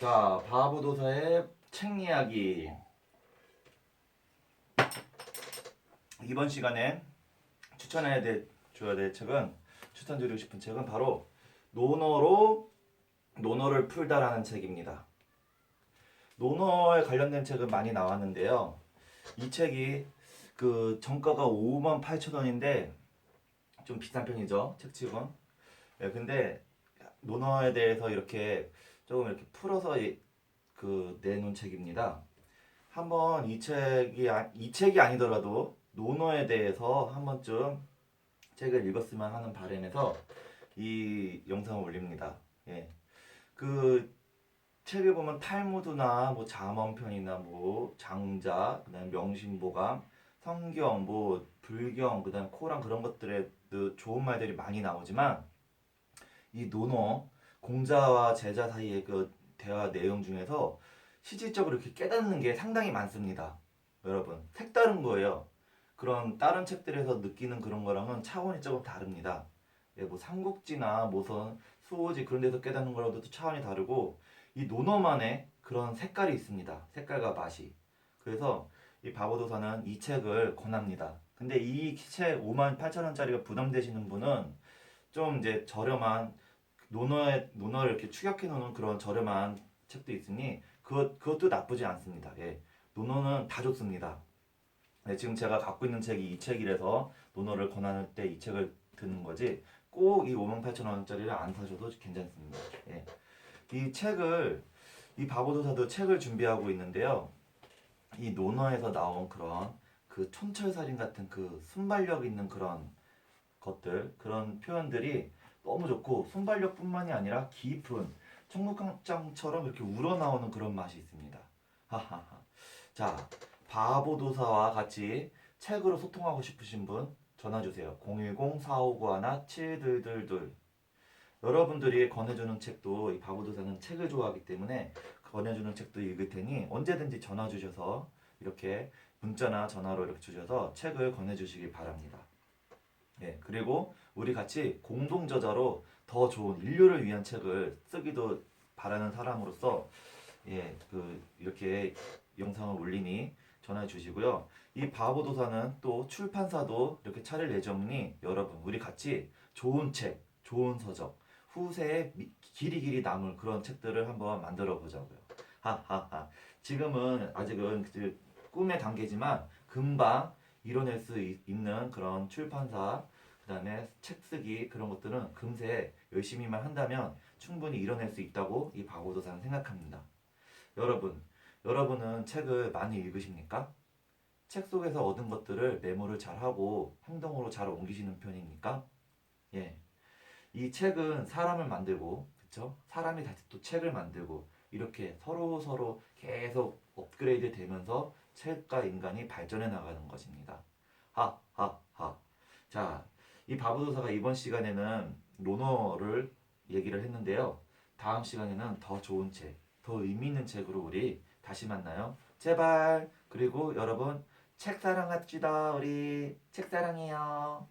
자, 바보도사의 책 이야기. 이번 시간에 추천해야 될, 줘야 될 책은, 추천드리고 싶은 책은 바로 노너로 노너를 풀다라는 책입니다. 노너에 관련된 책은 많이 나왔는데요. 이 책이 그 정가가 5만 8천 원인데 좀 비싼 편이죠. 책치곤. 예, 근데 논어에 대해서 이렇게 조금 이렇게 풀어서 이- 그 내놓은 책입니다. 한번 이 책이 아- 이 책이 아니더라도 논어에 대해서 한 번쯤 책을 읽었으면 하는 바람에서 이 영상을 올립니다. 예. 그 책을 보면 탈무드나 뭐 잠언편이나 뭐 장자, 그다음 명심보감, 성경, 뭐 불경, 그다음 코란 그런 것들에도 좋은 말들이 많이 나오지만 이 논어 공자와 제자 사이의 그 대화 내용 중에서 실질적으로 이렇게 깨닫는 게 상당히 많습니다. 여러분 색다른 거예요. 그런 다른 책들에서 느끼는 그런 거랑은 차원이 조금 다릅니다. 예, 뭐 삼국지나 모선 수호지 그런 데서 깨닫는 거랑도 또 차원이 다르고 이 논어만의 그런 색깔이 있습니다. 색깔과 맛이. 그래서 이 바보도사는 이 책을 권합니다. 근데 이 책 5만 8천 원짜리가 부담되시는 분은 좀 이제 저렴한 논어에 논어를 이렇게 추격해 놓는 그런 저렴한 책도 있으니 그것 그것도 나쁘지 않습니다. 예. 논어는 다 좋습니다. 네, 지금 제가 갖고 있는 책이 이 책이라서 논어를 권할 때이 책을 드는 거지 꼭 이 5만 8천 원짜리를 안 사셔도 괜찮습니다. 예. 이 책을 이 바보도사도 책을 준비하고 있는데요. 이 논어에서 나온 그런 그 촌철살인 같은 그 순발력 있는 그런 것들 그런 표현들이 너무 좋고 순발력뿐만이 아니라 깊은 청국장처럼 이렇게 우러나오는 그런 맛이 있습니다. 하하하. 자, 바보도사와 같이 책으로 소통하고 싶으신 분 전화 주세요. 010-4591-7222 여러분들이 권해주는 책도 이 바보도사는 책을 좋아하기 때문에 권해주는 책도 읽을 테니 언제든지 전화 주셔서 이렇게 문자나 전화로 이렇게 주셔서 책을 권해주시기 바랍니다. 예, 그리고 우리 같이 공동 저자로 더 좋은 인류를 위한 책을 쓰기도 바라는 사람으로서 예, 그 이렇게 영상을 올리니 전화해 주시고요. 이 바보도사는 또 출판사도 이렇게 차릴 예정이니 여러분 우리 같이 좋은 책, 좋은 서적, 후세에 미- 길이 길이 남을 그런 책들을 한번 만들어 보자고요. 하하하. 지금은 아직은 그 꿈의 단계지만 금방 이뤄낼 수 있- 있는 그런 출판사 그다음에 책 쓰기 그런 것들은 금세 열심히만 한다면 충분히 이뤄낼 수 있다고 이 바보도사는 생각합니다. 여러분, 여러분은 책을 많이 읽으십니까? 책 속에서 얻은 것들을 메모를 잘 하고 행동으로 잘 옮기시는 편입니까? 예. 이 책은 사람을 만들고, 그쵸? 사람이 다시 또 책을 만들고, 이렇게 서로 서로 계속 업그레이드 되면서 책과 인간이 발전해 나가는 것입니다. 하, 하, 하. 자, 이 바보도사가 이번 시간에는 논어를 얘기를 했는데요. 다음 시간에는 더 좋은 책, 더 의미 있는 책으로 우리 다시 만나요. 제발. 그리고 여러분 책 사랑합시다. 우리 책 사랑해요.